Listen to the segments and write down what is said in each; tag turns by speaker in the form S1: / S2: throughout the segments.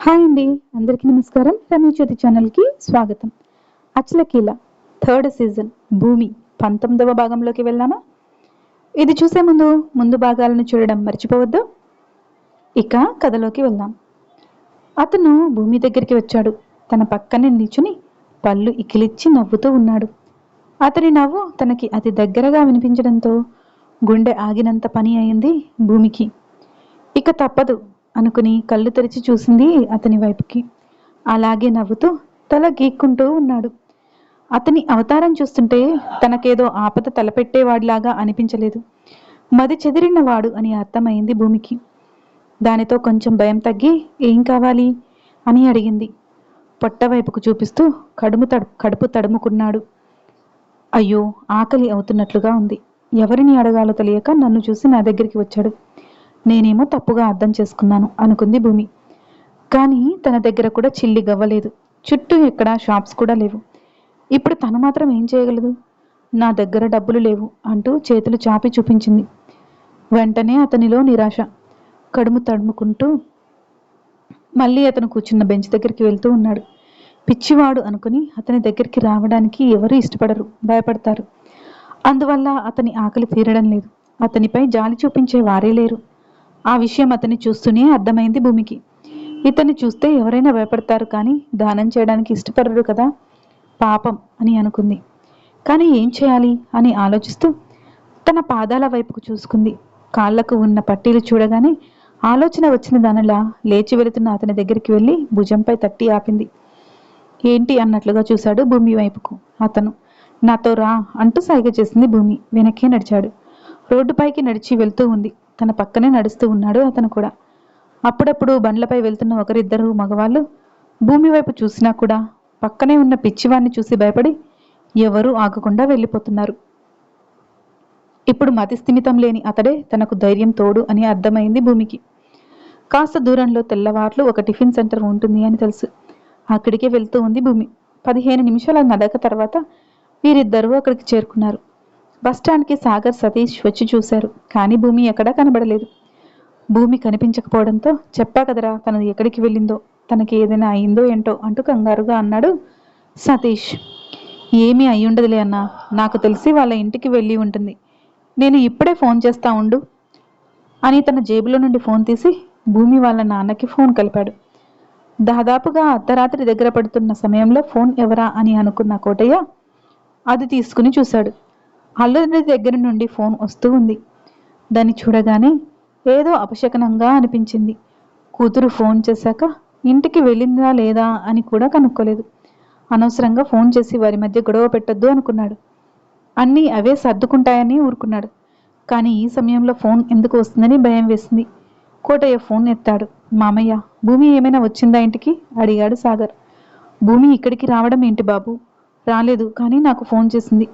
S1: Hi అండి. అందరికీ నమస్కారం. రమీ జ్యోతి ఛానల్కి స్వాగతం. అచలకీల థర్డ్ సీజన్ భూమి పంతొమ్మిదవ భాగంలోకి వెళ్దామా? ఇది చూసే ముందు ముందు భాగాలను చూడడం మర్చిపోవద్దు. ఇక కథలోకి వెళ్దాం. అతను భూమి దగ్గరికి వచ్చాడు. తన పక్కనే నిల్చుని పళ్ళు ఇకిలిచ్చి నవ్వుతూ ఉన్నాడు. అతని నవ్వు తనకి అతి దగ్గరగా వినిపించడంతో గుండె ఆగినంత పని అయింది భూమికి. ఇక తప్పదు. అనుకుని కళ్ళు తెరిచి చూసింది అతని వైపుకి. అలాగే నవ్వుతూ తల గీక్కుంటూ ఉన్నాడు. అతని అవతారం చూస్తుంటే తనకేదో ఆపద తలపెట్టేవాడిలాగా అనిపించలేదు. మది చెదిరినవాడు అని అర్థమైంది భూమికి. దానితో కొంచెం భయం తగ్గి ఏం కావాలి అని అడిగింది. పొట్ట వైపుకు చూపిస్తూ కడుము తడు కడుపు తడుముకున్నాడు. అయ్యో ఆకలి అవుతున్నట్లుగా ఉంది. ఎవరిని అడగాలో తెలియక నన్ను చూసి నా దగ్గరికి వచ్చాడు. నేనేమో తప్పుగా అర్థం చేసుకున్నాను అనుకుంది భూమి. కానీ తన దగ్గర కూడా చిల్లి గవ్వలేదు. చుట్టూ ఎక్కడా షాప్స్ కూడా లేవు. ఇప్పుడు తను మాత్రం ఏం చేయగలదు? నా దగ్గర డబ్బులు లేవు అంటూ చేతులు చాపి చూపించింది. వెంటనే అతనిలో నిరాశ. కడుము తడుముకుంటూ మళ్ళీ అతను కూర్చున్న బెంచ్ దగ్గరికి వెళ్తూ ఉన్నాడు. పిచ్చివాడు అనుకుని అతని దగ్గరికి రావడానికి ఎవరు ఇష్టపడరు భయపడతారు. అందువల్ల అతని ఆకలి తీరడం లేదు. అతనిపై జాలి చూపించే వారే లేరు. ఆ విషయం అతన్ని చూస్తూనే అర్థమైంది భూమికి. ఇతన్ని చూస్తే ఎవరైనా భయపడతారు కానీ దానం చేయడానికి ఇష్టపడరు కదా? పాపం అని అనుకుంది. కానీ ఏం చేయాలి అని ఆలోచిస్తూ తన పాదాల వైపుకు చూసుకుంది. కాళ్ళకు ఉన్న పట్టీలు చూడగానే ఆలోచన వచ్చిన దానిలా లేచి వెళుతున్న అతని దగ్గరికి వెళ్ళి భుజంపై తట్టి ఆపింది. ఏంటి అన్నట్లుగా చూశాడు భూమి వైపుకు అతను. నాతో రా అంటూ సైగ చేసింది భూమి. వెనక్కే నడిచాడు. రోడ్డుపైకి నడిచి వెళ్తూ ఉంది. తన పక్కనే నడుస్తూ ఉన్నాడు అతను కూడా. అప్పుడప్పుడు బండ్లపై వెళ్తున్న ఒకరిద్దరు మగవాళ్ళు భూమి వైపు చూసినా కూడా పక్కనే ఉన్న పిచ్చివాణ్ణి చూసి భయపడి ఎవరూ ఆగకుండా వెళ్ళిపోతున్నారు. ఇప్పుడు మతి స్థిమితం లేని అతడే తనకు ధైర్యం తోడు అని అర్థమైంది భూమికి. కాస్త దూరంలో తెల్లవాట్లు ఒక టిఫిన్ సెంటర్ ఉంటుంది అని తెలుసు. అక్కడికే వెళ్తూ ఉంది భూమి. పదిహేను నిమిషాల నడక తర్వాత వీరిద్దరూ అక్కడికి చేరుకున్నారు. బస్టాండ్కి సాగర్ సతీష్ వచ్చి చూశారు. కానీ భూమి ఎక్కడా కనబడలేదు. భూమి కనిపించకపోవడంతో చెప్పా కదరా తను ఎక్కడికి వెళ్ళిందో తనకి ఏదైనా అయిందో ఏంటో అంటూ కంగారుగా అన్నాడు సతీష్. ఏమీ అయ్యుండదులే అన్న అన్నా నాకు తెలిసి వాళ్ళ ఇంటికి వెళ్ళి ఉంటుంది. నేను ఇప్పుడే ఫోన్ చేస్తా ఉండు అని తన జేబులో నుండి ఫోన్ తీసి భూమి వాళ్ళ నాన్నకి ఫోన్ కలిపాడు. దాదాపుగా అర్ధరాత్రి దగ్గర పడుతున్న సమయంలో ఫోన్ ఎవరా అని అనుకున్న కోటయ్య అది తీసుకుని చూశాడు. అల్లుడి దగ్గర నుండి ఫోన్ వస్తూ ఉంది. దాన్ని చూడగానే ఏదో అపశకనంగా అనిపించింది. కూతురు ఫోన్ చేశాక ఇంటికి వెళ్ళిందా లేదా అని కూడా కనుక్కోలేదు. అనవసరంగా ఫోన్ చేసి వారి మధ్య గొడవ పెట్టొద్దు అనుకున్నాడు. అన్నీ అవే సర్దుకుంటాయని ఊరుకున్నాడు. కానీ ఈ సమయంలో ఫోన్ ఎందుకు వస్తుందని భయం వేసింది. కోటయ్య ఫోన్ ఎత్తాడు. మామయ్య భూమి ఏమైనా వచ్చిందా ఇంటికి? అడిగాడు సాగర్. భూమి ఇక్కడికి రావడం ఏంటి బాబు? రాలేదు కానీ నాకు ఫోన్ చేసింది.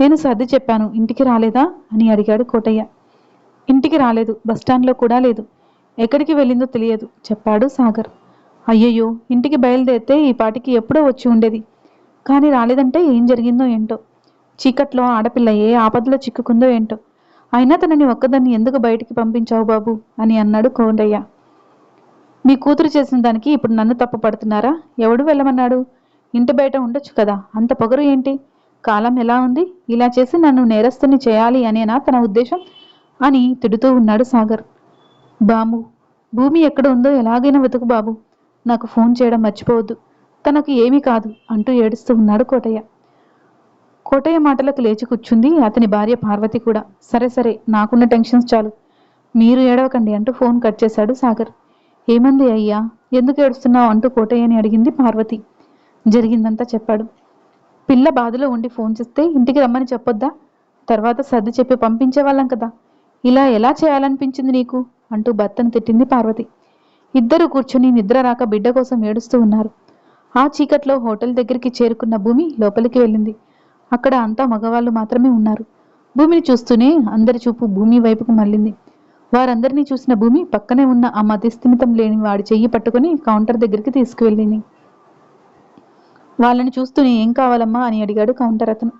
S1: నేను సర్ది చెప్పాను ఇంటికి రాలేదా? అని అడిగాడు కోటయ్య. ఇంటికి రాలేదు బస్టాండ్లో కూడా లేదు. ఎక్కడికి వెళ్ళిందో తెలియదు చెప్పాడు సాగర్. అయ్యయ్యో ఇంటికి బయలుదేరితే ఈ పాటికి ఎప్పుడో వచ్చి ఉండేది. కానీ రాలేదంటే ఏం జరిగిందో ఏంటో? చీకట్లో ఆడపిల్ల ఏ ఆపదలో చిక్కుకుందో ఏంటో? అయినా తనని ఒక్కదాన్ని ఎందుకు బయటికి పంపించావు బాబు? అని అన్నాడు కోండయ్య. మీ కూతురు చేసిన దానికి ఇప్పుడు నన్ను తప్పు పడుతున్నారా? ఎవడు వెళ్ళమన్నాడు? ఇంటి బయట ఉండొచ్చు కదా అంత పొగరు ఏంటి? కాలం ఎలా ఉంది? ఇలా చేసి నన్ను నేరస్తుని చేయాలి అనేనా తన ఉద్దేశం? అని తిడుతూ ఉన్నాడు సాగర్. బాము భూమి ఎక్కడ ఉందో ఎలాగైనా వెతుకు బాబు. నాకు ఫోన్ చేయడం మర్చిపోవద్దు. తనకు ఏమీ కాదు అంటూ ఏడుస్తూ ఉన్నాడు కోటయ్య. కోటయ్య మాటలకు లేచి కూర్చుంది అతని భార్య పార్వతి కూడా. సరే సరే నాకున్న టెన్షన్స్ చాలు. మీరు ఏడవకండి అంటూ ఫోన్ కట్ చేశాడు సాగర్. ఏమంది అయ్యా? ఎందుకు ఏడుస్తున్నావు? అంటూ కోటయ్యని అడిగింది పార్వతి. జరిగిందంతా చెప్పాడు. పిల్ల బాధలో ఉండి ఫోన్ చేస్తే ఇంటికి రమ్మని చెప్పొద్దా? తర్వాత సర్ది చెప్పి పంపించే వాళ్ళం కదా. ఇలా ఎలా చేయాలనిపించింది నీకు? అంటూ భర్తను తిట్టింది పార్వతి. ఇద్దరు కూర్చుని నిద్ర రాక బిడ్డ కోసం ఏడుస్తూ ఉన్నారు. ఆ చీకట్లో హోటల్ దగ్గరికి చేరుకున్న భూమి లోపలికి వెళ్ళింది. అక్కడ అంతా మగవాళ్ళు మాత్రమే ఉన్నారు. భూమిని చూస్తూనే అందరి చూపు భూమి వైపుకు మళ్ళింది. వారందరినీ చూసిన భూమి పక్కనే ఉన్న ఆ మతిస్థిమితం లేని వాడి చెయ్యి పట్టుకుని కౌంటర్ దగ్గరికి తీసుకువెళ్ళింది. వాళ్ళని చూస్తూనే ఏం కావాలమ్మా అని అడిగాడు కౌంటర్ అతను.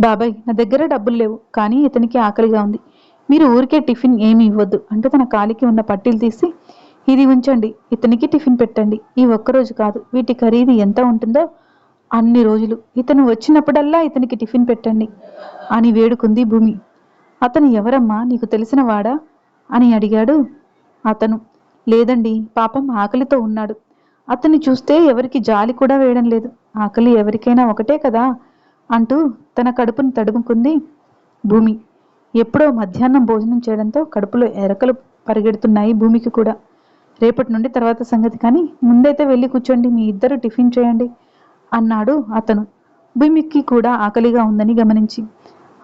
S1: బాబాయ్ నా దగ్గర డబ్బులు లేవు కానీ ఇతనికి ఆకలిగా ఉంది. మీరు ఊరికే టిఫిన్ ఏమి ఇవ్వద్దు అంటూ తన కాలికి ఉన్న పట్టీలు తీసి ఇది ఉంచండి ఇతనికి టిఫిన్ పెట్టండి ఈ ఒక్కరోజు కాదు వీటి ఖరీదు ఎంత ఉంటుందో అన్ని రోజులు. ఇతను వచ్చినప్పుడల్లా ఇతనికి టిఫిన్ పెట్టండి అని వేడుకుంది భూమి. అతను ఎవరమ్మా నీకు తెలిసిన వాడా? అని అడిగాడు అతను. లేదండి పాపం ఆకలితో ఉన్నాడు. అతన్ని చూస్తే ఎవరికి జాలి కూడా వేయడం లేదు. ఆకలి ఎవరికైనా ఒకటే కదా? అంటూ తన కడుపును తడుముకుంది భూమి. ఎప్పుడో మధ్యాహ్నం భోజనం చేయడంతో కడుపులో ఎరకలు పరిగెడుతున్నాయి భూమికి కూడా. రేపటి నుండి తర్వాత సంగతి కానీ ముందైతే వెళ్ళి కూర్చోండి మీ ఇద్దరు టిఫిన్ చేయండి అన్నాడు అతను. భూమికి కూడా ఆకలిగా ఉందని గమనించి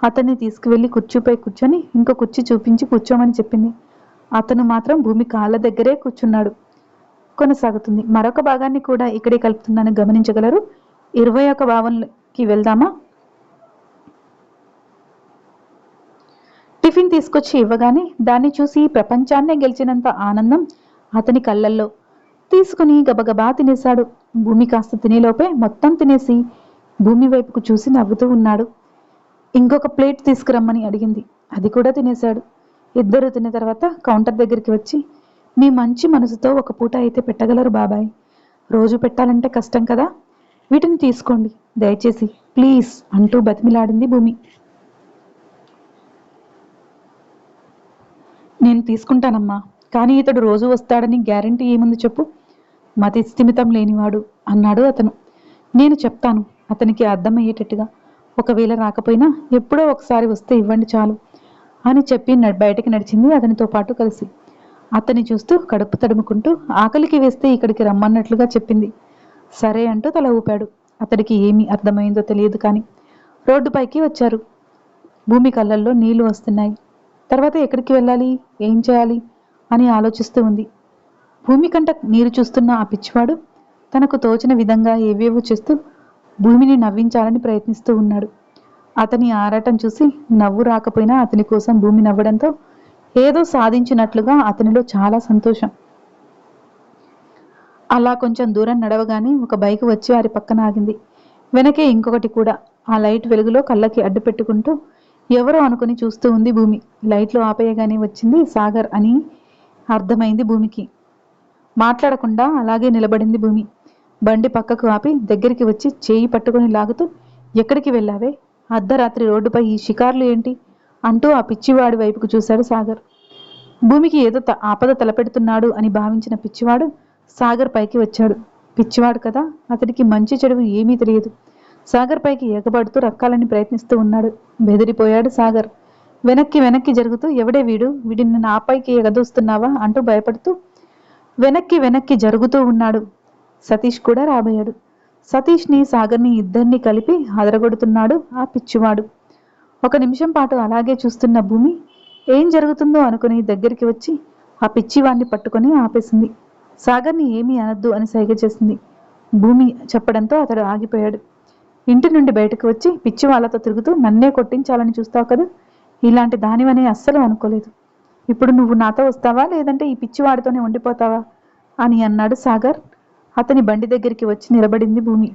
S1: అతన్ని తీసుకువెళ్ళి కుర్చీపై కూర్చొని ఇంకో కుర్చీ చూపించి కూర్చోమని చెప్పింది. అతను మాత్రం భూమి కాళ్ళ దగ్గరే కూర్చున్నాడు. కొనసాగుతుంది. మరొక భాగాన్ని కూడా ఇక్కడే కలుపుతున్నాను గమనించగలరు. ఇరవై ఒక భావంకి వెళ్దామా? టిఫిన్ తీసుకొచ్చి ఇవ్వగానే దాన్ని చూసి ప్రపంచాన్నే గెలిచినంత ఆనందం అతని కళ్ళల్లో. తీసుకుని గబగబా తినేశాడు. భూమి కాస్త తినేలోపే మొత్తం తినేసి భూమి వైపుకు చూసి నవ్వుతూ ఉన్నాడు. ఇంకొక ప్లేట్ తీసుకురమ్మని అడిగింది. అది కూడా తినేశాడు. ఇద్దరు తిన్న తర్వాత కౌంటర్ దగ్గరికి వచ్చి మీ మంచి మనసుతో ఒక పూట అయితే పెట్టగలరు బాబాయ్. రోజు పెట్టాలంటే కష్టం కదా? వీటిని తీసుకోండి. దయచేసి ప్లీజ్ అంటూ బతిమిలాడింది భూమి. నేను తీసుకుంటానమ్మా. కానీ ఇతడు రోజు వస్తాడని గ్యారంటీ ఏముంది చెప్పు? మతి స్థిమితం లేనివాడు అన్నాడు అతను. నేను చెప్తాను అతనికి అర్థమయ్యేటట్టుగా. ఒకవేళ రాకపోయినా ఎప్పుడో ఒకసారి వస్తే ఇవ్వండి చాలు అని చెప్పి న- బయటికి నడిచింది అతనితో పాటు కలిసి. అతన్ని చూస్తూ కడుపు తడుముకుంటూ ఆకలికి వేస్తే ఇక్కడికి రమ్మన్నట్లుగా చెప్పింది. సరే అంటూ తల ఊపాడు. అతడికి ఏమి అర్థమైందో తెలియదు కానీ రోడ్డుపైకి వచ్చారు. భూమి కళ్ళల్లో నీళ్ళు వస్తున్నాయి. తర్వాత ఎక్కడికి వెళ్ళాలి? ఏం చేయాలి? అని ఆలోచిస్తూ ఉంది. భూమి కంట నీరు చూస్తున్న ఆ పిచ్చివాడు తనకు తోచిన విధంగా ఏవేవో చేస్తూ భూమిని నవ్వించాలని ప్రయత్నిస్తూ ఉన్నాడు. అతని ఆరాటం చూసి నవ్వు రాకపోయినా అతని కోసం భూమి నవ్వడంతో ఏదో సాధించినట్లుగా అతనిలో చాలా సంతోషం. అలా కొంచెం దూరం నడవగానే ఒక బైక్ వచ్చి వారి పక్కన ఆగింది. వెనకే ఇంకొకటి కూడా. ఆ లైట్ వెలుగులో కళ్ళకి అడ్డు పెట్టుకుంటూ ఎవరో అనుకుని చూస్తూ ఉంది భూమి. లైట్లు ఆపేయగానే వచ్చింది సాగర్ అని అర్థమైంది భూమికి. మాట్లాడకుండా అలాగే నిలబడింది భూమి. బండి పక్కకు ఆపి దగ్గరికి వచ్చి చేయి పట్టుకొని లాగుతూ ఎక్కడికి వెళ్ళావే? అర్ధరాత్రి రోడ్డుపై ఈ షికార్లు ఏంటి? అంటూ ఆ పిచ్చివాడి వైపుకు చూశాడు సాగర్. భూమికి ఏదో త- ఆపద తలపెడుతున్నాడు అని భావించిన పిచ్చివాడు సాగర్ పైకి వచ్చాడు. పిచ్చివాడు కదా అతడికి మంచి చెడు ఏమీ తెలియదు. సాగర్ పైకి ఎగబడుతూ రక్కాలని ప్రయత్నిస్తూ ఉన్నాడు. బెదిరిపోయాడు సాగర్. వెనక్కి వెనక్కి జరుగుతూ ఎవడే వీడు? వీడిని నా పైకి ఎగదూస్తున్నావా? అంటూ భయపడుతూ వెనక్కి వెనక్కి జరుగుతూ ఉన్నాడు. సతీష్ కూడా రాబోయాడు. సతీష్ని సాగర్ని ఇద్దరిని కలిపి అదరగొడుతున్నాడు ఆ పిచ్చివాడు. ఒక నిమిషం పాటు అలాగే చూస్తున్న భూమి ఏం జరుగుతుందో అనుకుని దగ్గరికి వచ్చి ఆ పిచ్చివాణ్ణి పట్టుకొని ఆపేసింది. సాగర్ని ఏమీ అనద్దు అని సైగ చేసింది. భూమి చెప్పడంతో అతడు ఆగిపోయాడు. ఇంటి నుండి బయటకు వచ్చి పిచ్చి వాళ్ళతో తిరుగుతూ నన్నే కొట్టించాలని చూస్తావు కదా? ఇలాంటి దానివనే అస్సలు అనుకోలేదు. ఇప్పుడు నువ్వు నాతో వస్తావా? లేదంటే ఈ పిచ్చివాడితోనే ఉండిపోతావా? అని అన్నాడు సాగర్. అతని బండి దగ్గరికి వచ్చి నిలబడింది భూమి.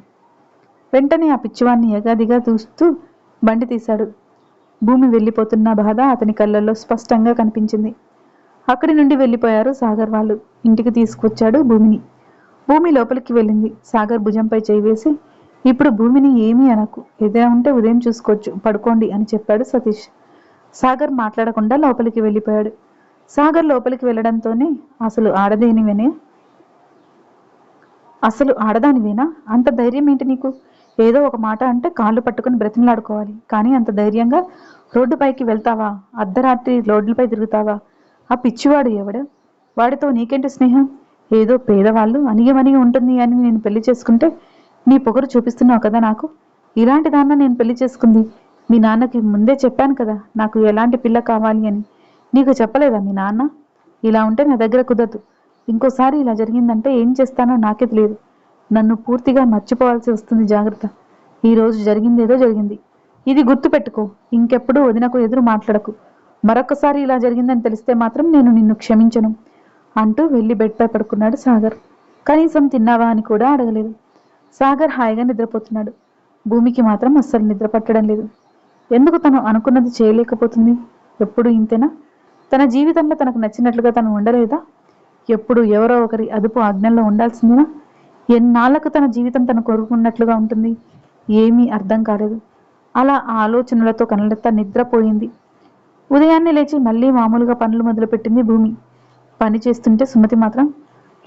S1: వెంటనే ఆ పిచ్చివాడిని ఎగాదిగా చూస్తూ బండి తీశాడు. భూమి వెళ్ళిపోతున్న బాధ అతని కళ్ళల్లో స్పష్టంగా కనిపించింది. అక్కడి నుండి వెళ్ళిపోయారు సాగర్ వాళ్ళు. ఇంటికి తీసుకొచ్చాడు భూమిని. భూమి లోపలికి వెళ్ళింది. సాగర్ భుజంపై చేయి వేసి ఇప్పుడు భూమిని ఏమీ అనకు. ఏదైనా ఉంటే ఉదయం చూసుకోవచ్చు. పడుకోండి అని చెప్పాడు సతీష్. సాగర్ మాట్లాడకుండా లోపలికి వెళ్ళిపోయాడు. సాగర్ లోపలికి వెళ్ళడంతోనే అసలు ఆడదేనివనే? అసలు ఆడదానివేనా? అంత ధైర్యం ఏంటి నీకు? ఏదో ఒక మాట అంటే కాళ్ళు పట్టుకుని బ్రతిమలాడుకోవాలి. కానీ అంత ధైర్యంగా రోడ్డుపైకి వెళ్తావా? అర్ధరాత్రి రోడ్లపై తిరుగుతావా? ఆ పిచ్చివాడు ఎవడు? వాడితో నీకేంటి స్నేహం? ఏదో పేదవాళ్ళు అనియమనిగి ఉంటుంది అని నేను పెళ్ళి చేసుకుంటే నీ పొగరు చూపిస్తున్నావు కదా నాకు? ఇలాంటి దాన్న నేను పెళ్ళి చేసుకుంది. మీ నాన్నకి ముందే చెప్పాను కదా నాకు ఎలాంటి పిల్ల కావాలి అని. నీకు చెప్పలేదా మీ నాన్న? ఇలా ఉంటే నా దగ్గర కుదరదు. ఇంకోసారి ఇలా జరిగిందంటే ఏం చేస్తానో నాకే తెలియదు. నన్ను పూర్తిగా మర్చిపోవాల్సి వస్తుంది జాగ్రత్త. ఈ రోజు జరిగిందేదో జరిగింది. ఇది గుర్తుపెట్టుకో. ఇంకెప్పుడు వదినకు ఎదురు మాట్లాడకు. మరొకసారి ఇలా జరిగిందని తెలిస్తే మాత్రం నేను నిన్ను క్షమించను అంటూ వెళ్ళి బెడ్పై పడుకున్నాడు సాగర్. కనీసం తిన్నావా అని కూడా అడగలేదు. సాగర్ హాయిగా నిద్రపోతున్నాడు. భూమికి మాత్రం అస్సలు నిద్ర పట్టడం లేదు. ఎందుకు తను అనుకున్నది చేయలేకపోతుంది? ఎప్పుడు ఇంతేనా? తన జీవితంలో తనకు నచ్చినట్లుగా తను ఉండలేదా? ఎప్పుడు ఎవరో ఒకరి అదుపు ఆజ్ఞల్లో ఉండాల్సిందేనా? ఎన్నాళ్ళకు తన జీవితం తను కోరుకున్నట్లుగా ఉంటుంది? ఏమీ అర్థం కాలేదు. అలా ఆ ఆలోచనలతో కనలెత్త నిద్రపోయింది. ఉదయాన్నే లేచి మళ్ళీ మామూలుగా పనులు మొదలుపెట్టింది భూమి. పని చేస్తుంటే సుమతి మాత్రం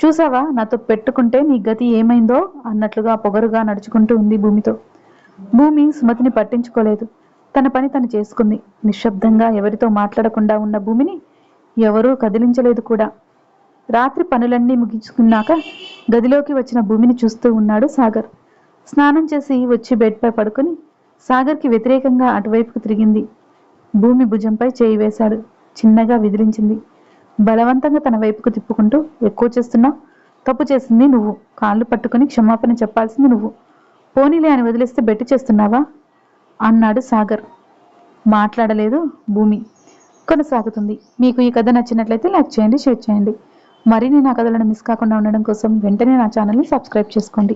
S1: చూసావా నాతో పెట్టుకుంటే నీ గతి ఏమైందో? అన్నట్లుగా పొగరుగా నడుచుకుంటూ ఉంది భూమితో. భూమి సుమతిని పట్టించుకోలేదు. తన పని తను చేసుకుంది. నిశ్శబ్దంగా ఎవరితో మాట్లాడకుండా ఉన్న భూమిని ఎవరూ కదిలించలేదు కూడా. రాత్రి పనులన్నీ ముగించుకున్నాక గదిలోకి వచ్చిన భూమిని చూస్తూ ఉన్నాడు సాగర్. స్నానం చేసి వచ్చి బెడ్పై పడుకొని సాగర్కి వ్యతిరేకంగా అటువైపుకు తిరిగింది. భూమి భుజంపై చేయి వేశాడు. చిన్నగా విదిలించింది. బలవంతంగా తన వైపుకు తిప్పుకుంటూ ఎక్కువ చేస్తున్నావు తప్పు చేసింది నువ్వు. కాళ్ళు పట్టుకుని క్షమాపణ చెప్పాల్సింది నువ్వు. పోనీలే అని వదిలేస్తే బెట్టి చేస్తున్నావా? అన్నాడు సాగర్. మాట్లాడలేదు భూమి. కొనసాగుతుంది. మీకు ఈ కథ నచ్చినట్లయితే లైక్ చేయండి షేర్ చేయండి. మరిన్ని నా కథలను మిస్ కాకుండా ఉండడం కోసం వెంటనే నా ఛానల్ని సబ్స్క్రైబ్ చేసుకోండి.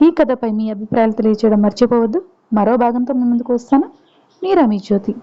S1: ఈ కథపై మీ అభిప్రాయాలు తెలియజేయడం మర్చిపోవద్దు. మరో భాగంతో మీ ముందుకు వస్తాను. మీ రమీ జ్యోతి.